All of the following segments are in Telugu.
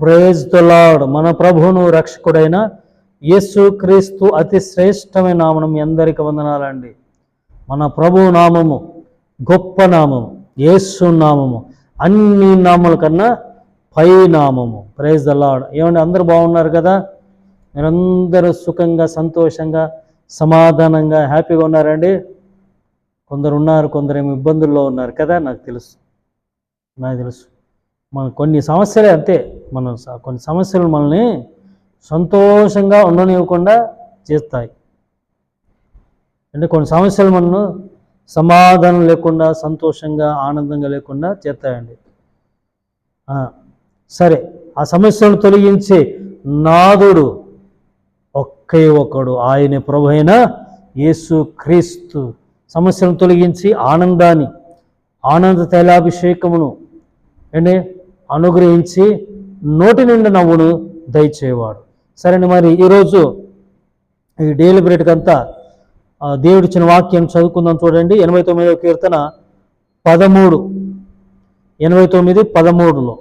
ప్రేజ్ ద మన ప్రభువును రక్షకుడైన యేసు క్రీస్తు అతి శ్రేష్టమైన నామనం ఎందరికి వందనాలండి. మన ప్రభు నామము గొప్ప నామము యేసు నామము అన్ని నామల కన్నా పై నామము. ప్రైజ్ ద ఏమండి అందరూ బాగున్నారు కదా? మీరందరూ సుఖంగా సంతోషంగా సమాధానంగా హ్యాపీగా ఉన్నారండి? కొందరు ఉన్నారు కొందరు ఇబ్బందుల్లో ఉన్నారు కదా? నాకు తెలుసు. నాకు తెలుసు. మన కొన్ని సమస్యలే అంతే. మన కొన్ని సమస్యలు మనల్ని సంతోషంగా ఉండనివ్వకుండా చేస్తాయి. అంటే కొన్ని సమస్యలు మనను సమాధానం లేకుండా సంతోషంగా ఆనందంగా లేకుండా చేస్తాయండి. సరే ఆ సమస్యలను తొలగించే నాదుడు ఒకే ఒకడు ఆయనే ప్రభు అయిన యేసు క్రీస్తు. సమస్యను తొలగించి ఆనందాన్ని ఆనంద తైలాభిషేకమును అంటే అనుగ్రహించి నోటి నిండి నవ్వును దయచేవాడు. సరే మరి ఈరోజు ఈ డైలీ బ్రెడ్కి అంతా దేవుడిచ్చిన వాక్యం చదువుకుందాం చూడండి. ఎనభై తొమ్మిదవ కీర్తన పదమూడు ఎనభై తొమ్మిది పదమూడులో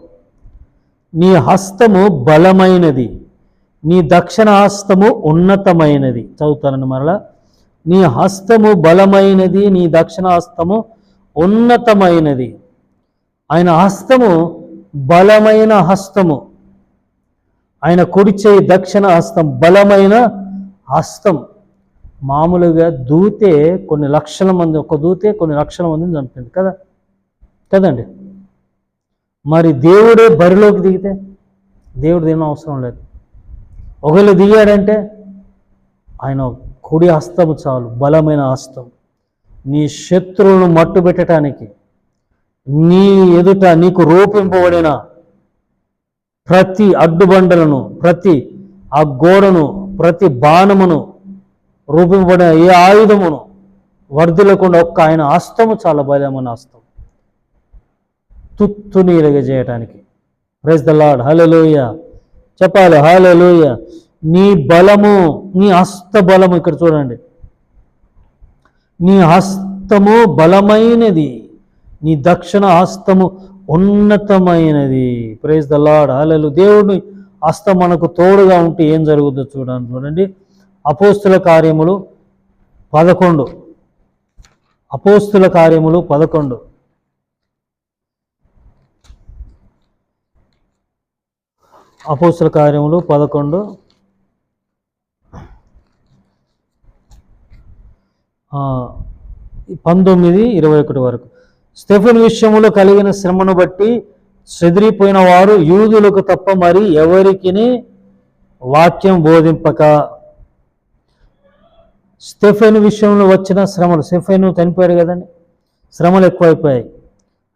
నీ హస్తము బలమైనది నీ దక్షిణ హస్తము ఉన్నతమైనది చదువుతానని మరలా. నీ హస్తము బలమైనది నీ దక్షిణ హస్తము ఉన్నతమైనది ఆయన హస్తము బలమైన హస్తము. ఆయన కుడి చేయి దక్షిణ హస్తం బలమైన హస్తం. మామూలుగా దూతే కొన్ని లక్షల మంది ఒక దూతే కొన్ని లక్షల మందిని చంపింది కదా? కదండి? మరి దేవుడే బరిలోకి దిగితే దేవుడు దిగిన అవసరం లేదు. ఒకవేళ దిగాడంటే ఆయన కుడి హస్తము చాలు బలమైన హస్తం. నీ శత్రువులను మట్టు పెట్టడానికి నీ ఎదుట నీకు రూపింపబడిన ప్రతి అడ్డుబండలను ప్రతి ఆ గోడను ప్రతి బాణమును రూపింపబడిన ఏ ఆయుధమును వర్ధిల్లకుండా ఒక్క ఆయన హస్తము చాలా బలమైన హస్తం తుత్తుని చేయటానికి ప్రైజ్ ద లాడ్ హలలోయ చెప్పాలి. హలలోయ నీ బలము నీ హస్త బలము ఇక్కడ చూడండి. నీ హస్తము బలమైనది. నీ దక్షిణ హస్తము ఉన్నతమైనది. ప్రైజ్ ద లాడ్ అలలు దేవుడిని హస్తం మనకు తోడుగా ఉంటే ఏం జరుగుతుందో చూడండి. చూడండి. అపోస్తుల కార్యములు పదకొండు. అపోస్తుల కార్యములు పదకొండు. అపోస్తుల కార్యములు పదకొండు. పంతొమ్మిది ఇరవై ఒకటి వరకు. స్టెఫెన్ విషయంలో కలిగిన శ్రమను బట్టి చెదిరిపోయిన వారు యూదులకు తప్ప మరి ఎవరికి వాక్యం బోధింపక? స్టెఫెన్ విషయంలో వచ్చిన శ్రమలు స్టెఫెన్ చనిపోయారు కదండి. శ్రమలు ఎక్కువైపోయాయి.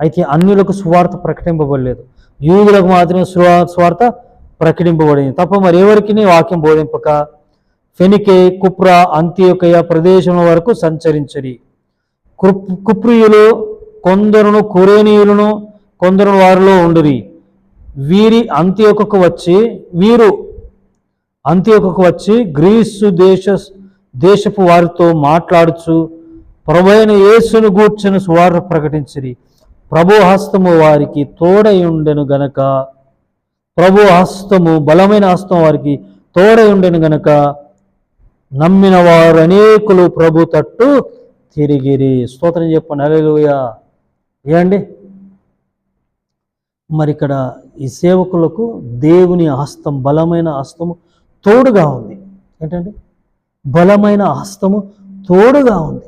అయితే అన్యులకు స్వార్థ ప్రకటింపబడలేదు. యూదులకు మాత్రమే స్వార్థ ప్రకటింపబడింది. తప్ప మరి ఎవరికి వాక్యం బోధింపక? ఫెనికే కుప్ర అంత్యోకయ ప్రదేశం వరకు సంచరించరి. కుప్ కుప్రియులు కొందరును కురేనీయులను కొందరు వారిలో ఉండిరి. వీరి అంత్యోకకు వచ్చి వీరు అంత్యోకకు వచ్చి గ్రీసు దేశ దేశపు వారితో మాట్లాడుచు ప్రభువైన యేసును గూర్చిన సువార్త ప్రకటించిరి. ప్రభు హస్తము వారికి తోడై ఉండెను గనక ప్రభు హస్తము బలమైన హస్తం వారికి తోడై ఉండెను గనక నమ్మిన వారు అనేకులు ప్రభు తట్టు తిరిగిరి. స్తోత్రం చెప్పండి అలెలుయా ఏమండి? మరి ఇక్కడ ఈ సేవకులకు దేవుని హస్తం బలమైన హస్తము తోడుగా ఉంది. ఏంటండి? బలమైన హస్తము తోడుగా ఉంది.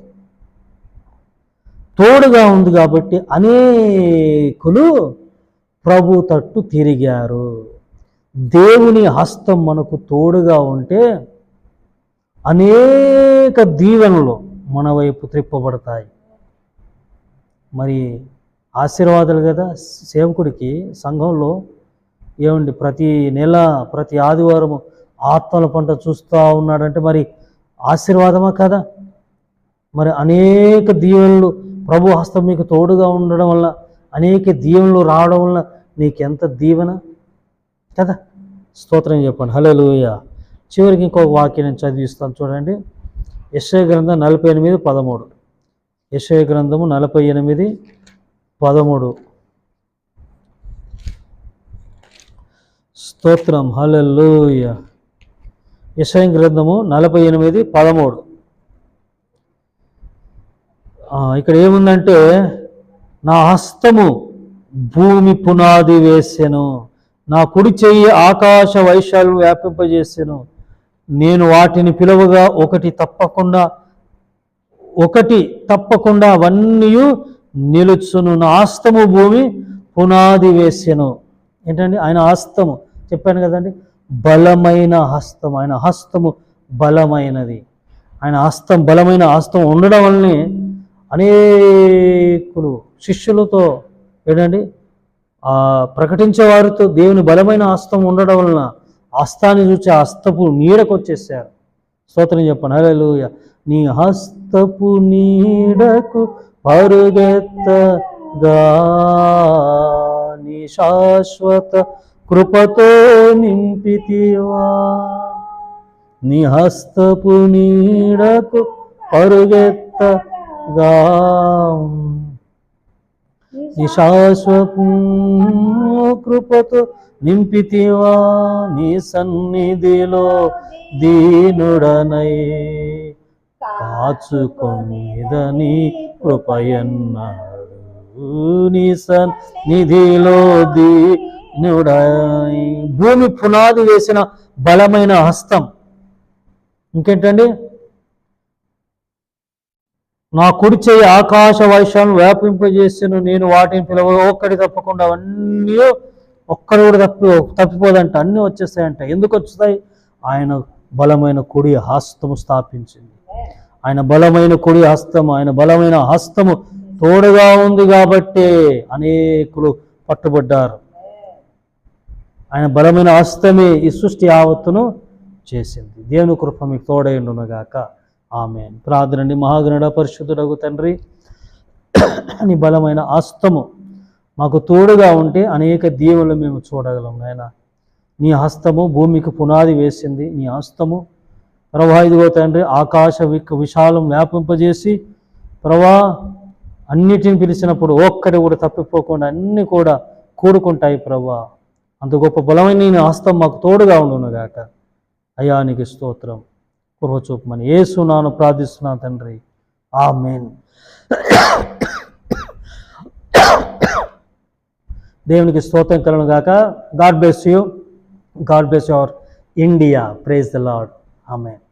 తోడుగా ఉంది కాబట్టి అనేకులు ప్రభు తట్టు తిరిగారు. దేవుని హస్తం మనకు తోడుగా ఉంటే అనేక దీవెనలు మన వైపు త్రిప్పబడతాయి. మరి ఆశీర్వాదాలు కదా సేవకుడికి సంఘంలో ఏమండి? ప్రతి నెల ప్రతి ఆదివారం ఆత్మల పంట చూస్తూ ఉన్నాడంటే మరి ఆశీర్వాదమా కదా? మరి అనేక దీవెనలు ప్రభు హస్తం మీకు తోడుగా ఉండడం వల్ల అనేక దీవెనలు రావడం వల్ల నీకెంత దీవెన? కదా? స్తోత్రం చెప్పండి. హలో చివరికి ఇంకొక వాక్యం నేను చదివిస్తాను చూడండి. యశ్వ గ్రంథం నలభై ఎనిమిది పదమూడు. యశయ గ్రంథము నలభై ఎనిమిది పదమూడు. స్తోత్రం. హల్లెలూయ. యశయ గ్రంథము నలభై ఎనిమిది పదమూడు. ఇక్కడ ఏముందంటే నా హస్తము భూమి పునాది వేసెను. నా కుడి చెయ్యి ఆకాశ వైశాలు వ్యాపింపజేసెను. నేను వాటిని పిలువగా ఒకటి తప్పకుండా ఒకటి తప్పకుండా అవన్నీ నిలుచును. ఆస్తము భూమి పునాది వేసెను. ఏంటండి? ఆయన హస్తము చెప్పాను కదండి? బలమైన హస్తం ఆయన హస్తము బలమైనది. ఆయన హస్తం బలమైన హస్తం ఉండడం వల్లనే అనేకులు శిష్యులతో ఏంటండి? ప్రకటించేవారితో దేవుని బలమైన హస్తం ఉండడం వలన హస్తాన్ని చూసి హస్తపు నీడకు వచ్చేసారు స్తోత్రం చెప్పండి. హల్లెలూయ. నీ హస్తపు నీడకు పరుగెత్తగా. నీ శాశ్వత కృపతో నింపితివా. నీ హస్తపు నీడకు పరుగెత్తగా. నీ శాశ్వపు కృపతో నింపితివా. నీ సన్నిధిలో దీనుడనై కాచుకొనిదని కృపయన్నాడు. నీ సన్నిధిలో దీనుడై భూమి పునాది వేసిన బలమైన హస్తం ఇంకేంటండి? నా కుడి చేయి ఆకాశ వైశాలను వ్యాపింపజేసిన నేను వాటిని పిలవ ఒక్కడి తప్పకుండా అవన్నీ ఒక్కడు కూడా తప్పి తప్పిపోదంట. అన్నీ వచ్చేస్తాయంట. ఎందుకు వచ్చేస్తాయి? ఆయన బలమైన కుడి హస్తము స్థాపించింది. ఆయన బలమైన కుడి హస్తము ఆయన బలమైన హస్తము తోడుగా ఉంది కాబట్టి అనేకులు పట్టుబడ్డారు. ఆయన బలమైన హస్తమే ఈ సృష్టి ఆవత్తును చేసింది. దేవుని కృప మీకు తోడైండునగాక ఆమె ప్రార్థనండి. మహాగణుడ పరిశుద్ధుడగు తండ్రి నీ బలమైన హస్తము మాకు తోడుగా ఉంటే అనేక దీవులు మేము చూడగలం నాయన. నీ హస్తము భూమికి పునాది వేసింది. నీ హస్తము ప్రభా ఇదిగో తండ్రి ఆకాశ విక్ విశాలం వ్యాపింపజేసి ప్రభా అన్నిటిని పిలిచినప్పుడు ఒక్కటి కూడా తప్పిపోకుండా అన్నీ కూడా కూడుకుంటాయి ప్రభా. అంత గొప్ప బలమైన నీ హస్తం మాకు తోడుగా ఉండునుగాక అయ్యా నీకు స్తోత్రం. కుర్వచూపమని ఏసు నాను ప్రార్థిస్తున్నాను తండ్రి. ఆ మెయిన్ దేవునికి స్తోత్రం కలను గాక. God bless you. God bless your India. Praise the Lord Amen.